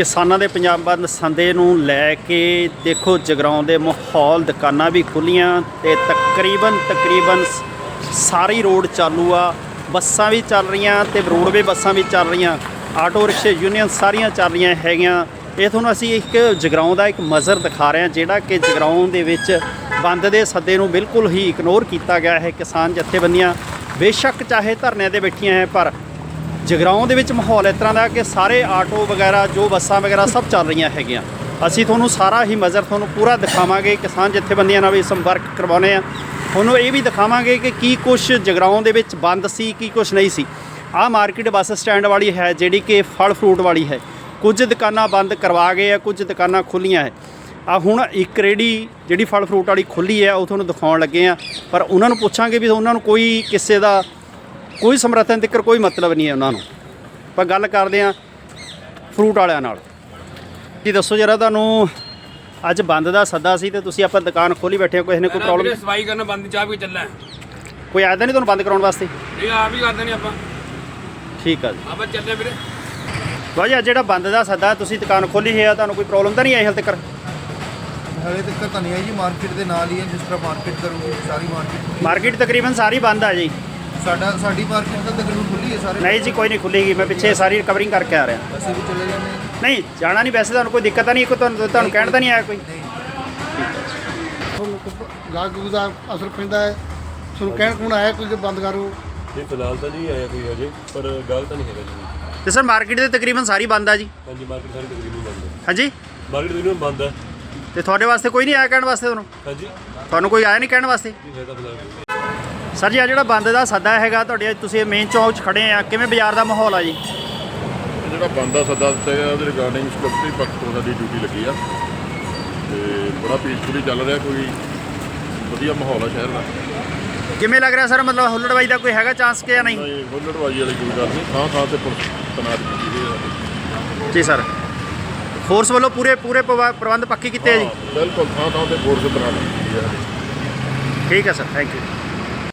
ਕਿਸਾਨਾਂ ਦੇ ਪੰਜਾਬ ਬੰਦ ਸੰਦੇ ਨੂੰ ਲੈ ਕੇ ਦੇਖੋ ਜਗਰਾਉਂ ਦੇ ਮਾਹੌਲ, ਦੁਕਾਨਾਂ ਵੀ ਖੁੱਲੀਆਂ ਤੇ ਤਕਰੀਬਨ ਤਕਰੀਬਨ ਸਾਰੀ ਰੋਡ ਚਾਲੂ ਆ। ਬੱਸਾਂ ਵੀ ਚੱਲ ਰਹੀਆਂ ਤੇ ਰੋਡਵੇ ਬੱਸਾਂ ਵੀ ਚੱਲ ਰਹੀਆਂ। ਆਟੋ ਰਿਕਸ਼ੇ ਯੂਨੀਅਨ ਸਾਰੀਆਂ ਚੱਲ ਰਹੀਆਂ ਹੈਗੀਆਂ। ਇਹ ਤੁਹਾਨੂੰ ਅਸੀਂ ਇੱਕ ਜਗਰਾਉਂ ਦਾ ਇੱਕ ਮਜ਼ਰ ਦਿਖਾ ਰਹੇ ਹਾਂ, ਜਿਹੜਾ ਕਿ ਜਗਰਾਉਂ ਦੇ ਵਿੱਚ ਬੰਦ ਦੇ ਸੱਦੇ ਨੂੰ ਬਿਲਕੁਲ ਹੀ ਇਗਨੋਰ ਕੀਤਾ ਗਿਆ ਹੈ ਕਿਸਾਨ ਜਥੇਬੰਦੀਆਂ। ਬੇਸ਼ੱਕ ਚਾਹੇ ਧਰਨਿਆਂ ਤੇ ਬੈਠੀਆਂ ਹੈ, ਪਰ ਜਗਰਾਉਂ ਦੇ ਵਿੱਚ ਮਾਹੌਲ ਇਸ ਤਰ੍ਹਾਂ ਦਾ ਕਿ ਸਾਰੇ ਆਟੋ ਵਗੈਰਾ, ਜੋ ਬੱਸਾਂ ਵਗੈਰਾ ਸਭ ਚੱਲ ਰਹੀਆਂ ਹੈਗੀਆਂ। ਅਸੀਂ ਤੁਹਾਨੂੰ ਸਾਰਾ ਹੀ ਮਜ਼ਰ ਤੁਹਾਨੂੰ ਪੂਰਾ ਦਿਖਾਵਾਂਗੇ, ਕਿਸਾਨ ਜਥੇਬੰਦੀਆਂ ਨਾਲ ਵੀ ਸੰਪਰਕ ਕਰਵਾਉਨੇ ਆ ਤੁਹਾਨੂੰ ਇਹ ਵੀ ਦਿਖਾਵਾਂਗੇ ਕਿ ਕੀ ਕੁਝ ਜਗਰਾਉਂ ਦੇ ਵਿੱਚ ਬੰਦ ਸੀ, ਕੀ ਕੁਝ ਨਹੀਂ ਸੀ। ਆਹ ਮਾਰਕੀਟ ਬੱਸ ਸਟੈਂਡ ਵਾਲੀ ਹੈ, ਜਿਹੜੀ ਕਿ ਫਲ ਫਰੂਟ ਵਾਲੀ ਹੈ। ਕੁਝ ਦੁਕਾਨਾਂ ਬੰਦ ਕਰਵਾ ਗਏ ਆ, ਕੁਝ ਦੁਕਾਨਾਂ ਖੁੱਲੀਆਂ ਹੈ। ਆ ਹੁਣ ਇੱਕ ਰੇੜੀ ਜਿਹੜੀ ਫਲ ਫਰੂਟ ਵਾਲੀ ਖੁੱਲੀ ਹੈ, ਉਹ ਤੁਹਾਨੂੰ ਦਿਖਾਉਣ ਲੱਗੇ ਆ ਪਰ ਉਹਨਾਂ ਨੂੰ ਪੁੱਛਾਂਗੇ ਵੀ ਉਹਨਾਂ ਨੂੰ ਕੋਈ ਕਿਸੇ ਦਾ ਕੋਈ ਸਮਰਥਨ ਤੱਕ ਕੋਈ ਮਤਲਬ ਨਹੀਂ ਹੈ ਉਹਨਾਂ ਨੂੰ। ਆਪਾਂ ਗੱਲ ਕਰਦੇ ਆ ਫਰੂਟ ਵਾਲਿਆਂ ਨਾਲ। ਕੀ ਦੱਸੋ ਜਰਾ ਤੁਹਾਨੂੰ ਅੱਜ ਬੰਦ ਦਾ ਸੱਦਾ ਸੀ ਤੇ ਤੁਸੀਂ ਆਪਾਂ ਦੁਕਾਨ ਖੋਲੀ ਬੈਠੇ ਹੋ ਕਿਸੇ ਨੇ ਕੋਈ ਪ੍ਰੋਬਲਮ ਸਫ਼ਾਈ ਕਰਨਾ ਬੰਦ ਚਾਹ ਵੀ ਚੱਲਣਾ ਕੋਈ ਆਇਆ ਤਾਂ ਨਹੀਂ ਤੁਹਾਨੂੰ ਬੰਦ ਕਰਾਉਣ ਵਾਸਤੇ? ਇਹ ਆਪ ਹੀ ਕਰਦੇ ਨੇ ਆਪਾਂ। ਠੀਕ ਆ ਜੀ। ਆਪਾਂ ਚੱਲੇ ਵੀਰੇ। ਭਾਜੀ ਅੱਜ ਜਿਹੜਾ ਬੰਦ ਦਾ ਸੱਦਾ ਤੁਸੀਂ ਦੁਕਾਨ ਖੋਲੀ ਹੈ ਤੁਹਾਨੂੰ ਕੋਈ ਪ੍ਰੋਬਲਮ ਤਾਂ ਨਹੀਂ ਆਈ ਹਾਲੇ ਤੱਕ? ਹਲੇ ਤੱਕ ਤਾਂ ਨਹੀਂ ਆਈ ਜੀ ਮਾਰਕੀਟ ਦੇ ਨਾਲ ਹੀ ਹੈ ਜਿਸ ਤਰ੍ਹਾਂ ਮਾਰਕੀਟ ਕਰੂਗੀ ਸਾਰੀ ਮਾਰਕੀਟ ਮਾਰਕੀਟ ਤਕਰੀਬਨ ਸਾਰੀ ਬੰਦ ਆ ਜੀ। ਸਾਡਾ ਸਾਡੀ ਮਾਰਕੀਟ ਤਾਂ ਤਕਰੀਬਨ ਖੁੱਲੀ ਹੈ ਸਾਰੇ ਨਹੀਂ ਜੀ ਕੋਈ ਨਹੀਂ ਖੁੱਲੇਗੀ ਮੈਂ ਪਿੱਛੇ ਸਾਰੀ ਕਵਰਿੰਗ ਕਰਕੇ ਆ ਰਿਹਾ। ਅਸੀਂ ਵੀ ਚਲੇ ਜਾਂਦੇ ਹਾਂ। ਨਹੀਂ ਜਾਣਾ ਨਹੀਂ ਵੈਸੇ ਤੁਹਾਨੂੰ ਕੋਈ ਦਿੱਕਤ ਤਾਂ ਨਹੀਂ ਕੋਈ ਤੁਹਾਨੂੰ ਤੁਹਾਨੂੰ ਕਹਿਣ ਤਾਂ ਨਹੀਂ ਆਇਆ ਕੋਈ? ਗੁਰੂ ਦਾ ਅਸਰ ਪੈਂਦਾ ਹੈ। ਤੁਹਾਨੂੰ ਕਹਿਣ ਕੌਣ ਆਇਆ ਕੋਈ ਕਿ ਬੰਦ ਕਰੋ ਜੀ ਫਿਲਹਾਲ ਤਾਂ ਨਹੀਂ ਆਇਆ ਕੋਈ ਹਜੇ ਪਰ ਗੱਲ ਤਾਂ ਨਹੀਂ ਹੈਗਾ ਜੀ। ਤੇ ਸਰ ਮਾਰਕੀਟ ਦੇ ਤਕਰੀਬਨ ਸਾਰੀ ਬੰਦ ਆ ਜੀ? ਹਾਂਜੀ ਮਾਰਕੀਟ ਸਾਰੀ ਤਕਰੀਬਨ ਬੰਦ ਹੈ। ਹਾਂਜੀ? ਮਾਰਕੀਟ ਤਕਰੀਬਨ ਬੰਦ ਹੈ। ਤੇ ਤੁਹਾਡੇ ਵਾਸਤੇ ਕੋਈ ਨਹੀਂ ਆਇਆ ਕਹਿਣ ਵਾਸਤੇ ਤੁਹਾਨੂੰ? ਹਾਂਜੀ। ਤੁਹਾਨੂੰ ਕੋਈ ਆਇਆ ਨਹੀਂ ਕਹਿਣ ਵਾਸਤੇ? ਜੀ ਹੈ ਤਾਂ ਫਿਲਹਾਲ। ਸਰ ਜੀ ਆ ਜਿਹੜਾ ਬੰਦ ਦਾ ਸੱਦਾ ਹੈਗਾ ਤੁਹਾਡੇ ਤੁਸੀਂ ਮੇਨ ਚੌਂਕ 'ਚ ਖੜੇ ਆ ਕਿਵੇਂ ਬਾਜ਼ਾਰ ਦਾ ਮਾਹੌਲ ਆ ਜੀ? ਜਿਹੜਾ ਬੰਦਾ ਸੱਦਾ ਦਿੱਤਾ ਗਿਆ ਉਹਦੇ ਰਿਗਾਰਡਿੰਗ ਸਕਿਉਰਟੀ ਪੱਖ ਤੋਂ ਸਾਡੀ ਡਿਊਟੀ ਲੱਗੀ ਆ। ਤੇ ਬੜਾ ਪੀਸਫੁਲੀ ਚੱਲ ਰਿਹਾ ਕੋਈ ਵਧੀਆ ਮਾਹੌਲ ਆ ਸ਼ਹਿਰ ਦਾ। ਕਿਵੇਂ ਲੱਗ ਰਿਹਾ ਸਰ? ਮਤਲਬ ਹੁੱਲੜਬਾਈ ਦਾ ਕੋਈ ਹੈਗਾ ਚਾਂਸ ਕਿ ਜਾਂ ਨਹੀਂ? ਨਹੀਂ ਹੁੱਲੜਬਾਜੀ ਵਾਲੀ ਕੋਈ ਗੱਲ ਨਹੀਂ। ਥਾਂ ਥਾਂ ਤੇ ਪੁਲਿਸ ਤੈਨਾਤ ਕੀਤੀ ਗਈ ਹੈ ਜੀ ਸਰ। ਫੋਰਸ ਵੱਲੋਂ ਪੂਰੇ ਪੂਰੇ ਪ੍ਰਵਾ- ਪ੍ਰਬੰਧ ਪੱਕੇ ਕੀਤੇ ਆ ਜੀ? ਹਾਂ, ਬਿਲਕੁਲ ਥਾਂ ਥਾਂ ਤੇ ਫੋਰਸ ਤੈਨਾਤ ਕੀਤੀ ਗਈ ਹੈ ਠੀਕ ਹੈ ਸਰ ਥੈਂਕ ਯੂ